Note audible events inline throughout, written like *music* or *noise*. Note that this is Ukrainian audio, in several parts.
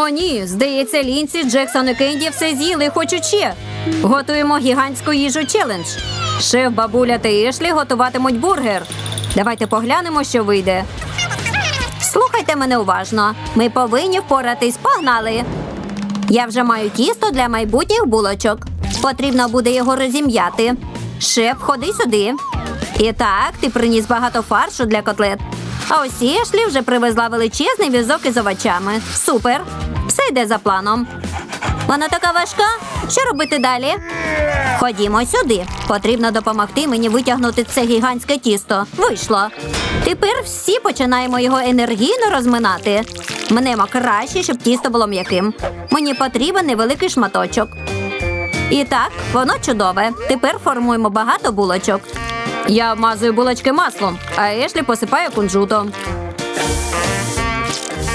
О, ні, здається, Лінсі, Джексон і Кенді все з'їли хочуть ще. Готуємо гігантську їжу челендж. Шеф, бабуля та Ешлі готуватимуть бургер. Давайте поглянемо, що вийде. Слухайте мене уважно. Ми повинні впоратись. Погнали. Я вже маю тісто для майбутніх булочок. Потрібно буде його розім'яти. Шеф, ходи сюди. І так, ти приніс багато фаршу для котлет. А ось Ешлі вже привезла величезний візок із овочами. Супер! Все йде за планом. Вона така важка. Що робити далі? Ходімо сюди. Потрібно допомогти мені витягнути це гігантське тісто. Вийшло. Тепер всі починаємо його енергійно розминати. Мнемо краще, щоб тісто було м'яким. Мені потрібен невеликий шматочок. І так, воно чудове. Тепер формуємо багато булочок. Я вмазую булочки маслом, а Ешлі посипає кунжутом.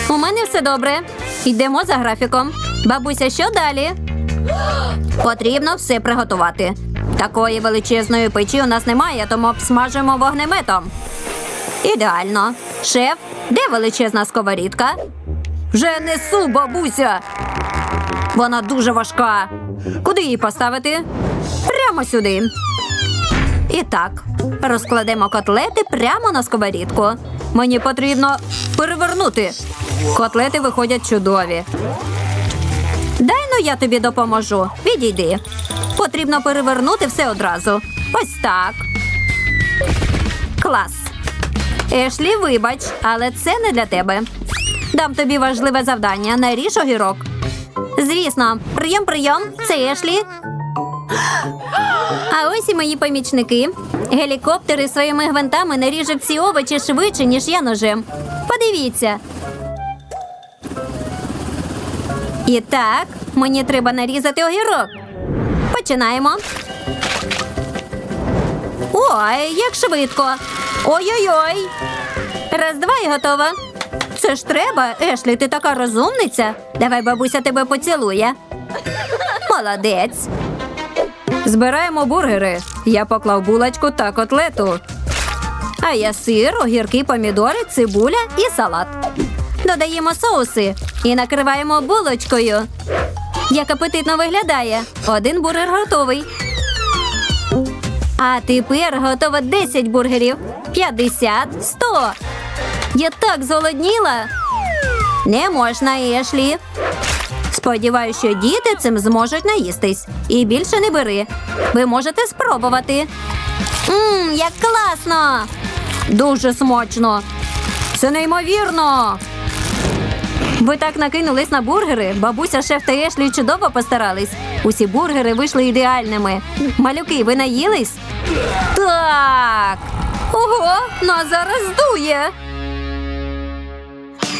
У мене все добре. Йдемо за графіком. Бабуся, що далі? Потрібно все приготувати. Такої величезної печі у нас немає, тому обсмажуємо вогнеметом. Ідеально. Шеф, де величезна сковорідка? Вже несу, бабуся. Вона дуже важка. Куди її поставити? Прямо сюди. І так, розкладемо котлети прямо на сковорідку. Мені потрібно перевернути. Котлети виходять чудові. Дай ну я тобі допоможу. Відійди. Потрібно перевернути все одразу. Ось так. Клас. Ешлі, вибач, але це не для тебе. Дам тобі важливе завдання. Наріж огірок. Звісно, прийом, прийом. Це Ешлі. А ось і мої помічники. Гелікоптери своїми гвинтами наріжуть ці овочі швидше, ніж я ножем. Подивіться. І так, мені треба нарізати огірок. Починаємо. Ой, як швидко. Ой-ой-ой. Раз, два і готово. Це ж треба, Ешлі, ти така розумниця. Давай бабуся тебе поцілує. Молодець. Збираємо бургери. Я поклав булочку та котлету. А я сир, огірки, помідори, цибуля і салат. Додаємо соуси і накриваємо булочкою. Як апетитно виглядає. Один бургер готовий. А тепер готово 10 бургерів. 50, 100. Я так зголодніла. Не можна, Ешлі. Сподіваюся, що діти цим зможуть наїстись. І більше не бери. Ви можете спробувати. Мм, як класно! Дуже смачно. Це неймовірно. Ви так накинулись на бургери. Бабуся, шеф та Ешлі чудово постарались. Усі бургери вийшли ідеальними. Малюки, ви наїлись? Так. Ого, нас зараз здує.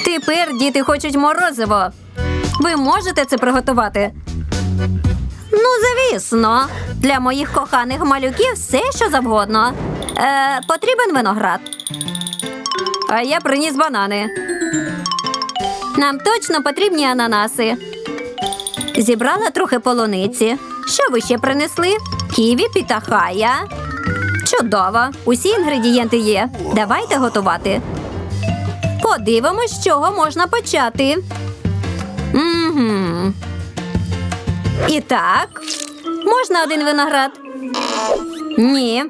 Тепер діти хочуть морозиво. Ви можете це приготувати? Ну, звісно, для моїх коханих малюків все, що завгодно. Е, потрібен виноград. А я приніс банани. Нам точно потрібні ананаси. Зібрала трохи полуниці. Що ви ще принесли? Ківі пітахая. Чудово! Усі інгредієнти є. Давайте готувати. Подивимось, з чого можна почати. Угу. І так, можна один виноград? Ні.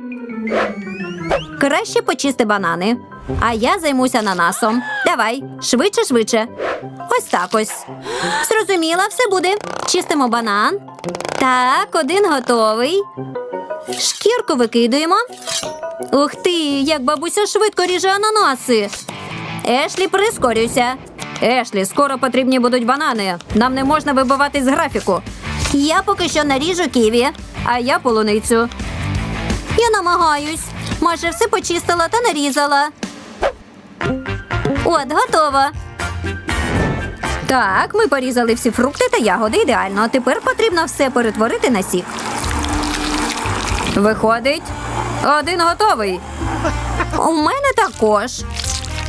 Краще почисти банани. А я займуся ананасом. Давай, швидше, швидше. Ось так ось. Зрозуміла, все буде. Чистимо банан. Так, один готовий. Шкірку викидуємо. Ух ти, як бабуся швидко ріже ананаси. Ешлі, прискорюйся. Ешлі, скоро потрібні будуть банани. Нам не можна вибивати з графіку. Я поки що наріжу ківі, а я полуницю. Я намагаюсь. Майже все почистила та нарізала. От, готово. Так, ми порізали всі фрукти та ягоди ідеально. Тепер потрібно все перетворити на сік. Виходить, один готовий. У мене також.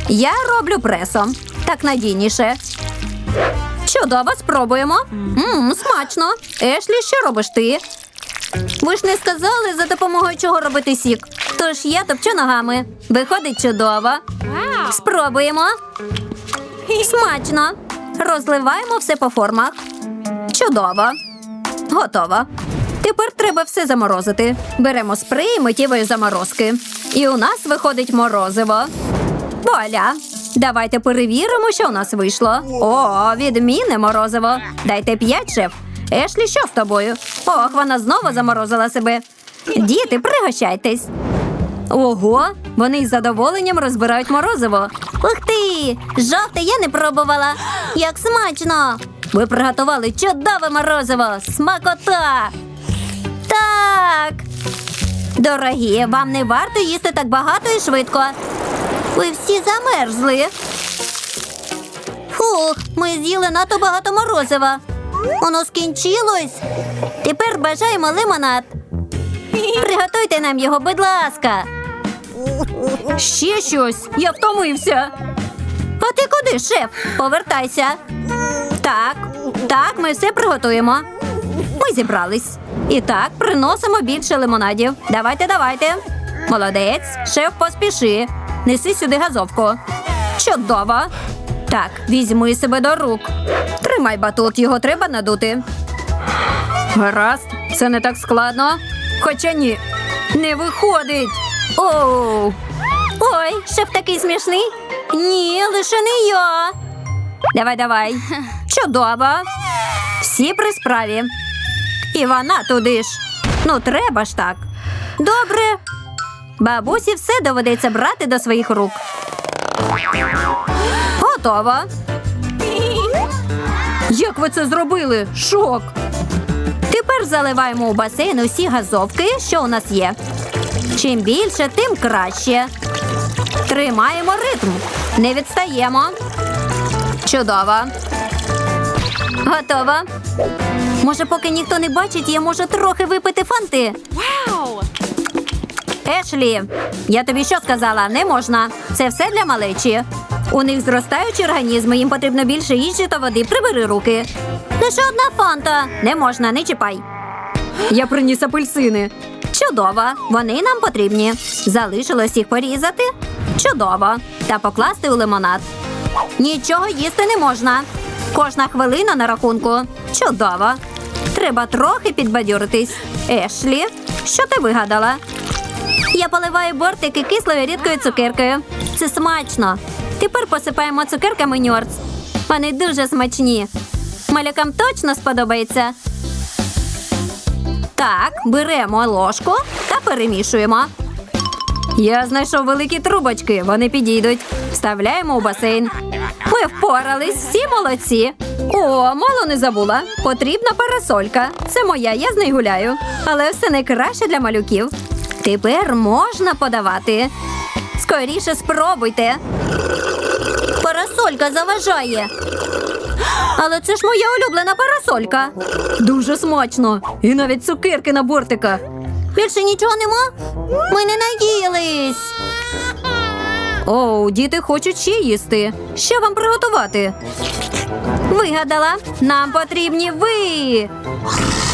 Я роблю пресом. Так надійніше. Чудово, спробуємо. Мм, смачно. Ешлі, що робиш ти? Ви ж не сказали, за допомогою чого робити сік. Тож я топчу ногами. Виходить чудово. Спробуємо. Смачно. Розливаємо все по формах. Чудово. Готово. Тепер треба все заморозити. Беремо спрей миттєвої заморозки. І у нас виходить морозиво. Вуаля! Давайте перевіримо, що у нас вийшло. О, відмінне морозиво. Дайте п'ять, шеф. Ешлі, що з тобою? Ох, вона знову заморозила себе. Діти, пригощайтесь. Ого, вони із задоволенням розбирають морозиво. Ух ти! Жовте я не пробувала. Як смачно! Ви приготували чудове морозиво! Смакота! Так. Дорогі, вам не варто їсти так багато і швидко. Ви всі замерзли. Фух, ми з'їли надто багато морозива. Воно скінчилось. Тепер бажаємо лимонад. Приготуйте нам його, будь ласка. Ще щось, я втомився. А ти куди, шеф? Повертайся. Так, так, ми все приготуємо. Ми зібрались. І так, приносимо більше лимонадів. Давайте, давайте. Молодець, шеф, поспіши. Неси сюди газовку. Чудово. Так, візьми себе до рук. Тримай батут, його треба надути. Гаразд, це не так складно. Хоча ні, не виходить. Оу. Ой, шеф такий смішний. Ні, лише не я. Давай, давай. *laughs* Чудово. Всі при справі. І вона туди ж. Ну, треба ж так. Добре. Бабусі все доведеться брати до своїх рук. Готово. Як ви це зробили? Шок. Тепер заливаємо у басейн усі газовки, що у нас є. Чим більше, тим краще. Тримаємо ритм. Не відстаємо. Чудово. Готово. Може, поки ніхто не бачить, я можу трохи випити фанти. Ешлі, я тобі що сказала? Не можна. Це все для малечі. У них зростаючі організми, їм потрібно більше їжі та води. Прибери руки. Лише одна фанта. Не можна, не чіпай. Я приніс апельсини. Чудово, вони нам потрібні. Залишилось їх порізати. Чудово. Та покласти у лимонад. Нічого їсти не можна. Кожна хвилина на рахунку. Чудово. Треба трохи підбадьоритись. Ешлі, що ти вигадала? Я поливаю бортики кислою рідкою цукеркою. Це смачно. Тепер посипаємо цукерками ньорц. Вони дуже смачні. Малякам точно сподобається. Так, беремо ложку та перемішуємо. Я знайшов великі трубочки, вони підійдуть. Вставляємо у басейн. Ми впорались, всі молодці. О, мало не забула. Потрібна парасолька. Це моя, я з нею гуляю. Але все найкраще для малюків. Тепер можна подавати. Скоріше спробуйте. Парасолька заважає. Але це ж моя улюблена парасолька. Дуже смачно. І навіть цукерки на бортиках. Більше нічого нема? Ми не наїлись. Оу, діти хочуть ще їсти. Що вам приготувати? Вигадала, нам потрібні ви.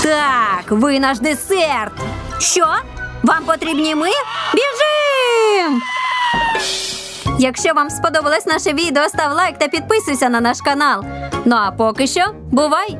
Так, ви наш десерт. Що? Вам потрібні ми? Біжим! Якщо вам сподобалось наше відео, став лайк та підписуйся на наш канал. Ну а поки що, бувай!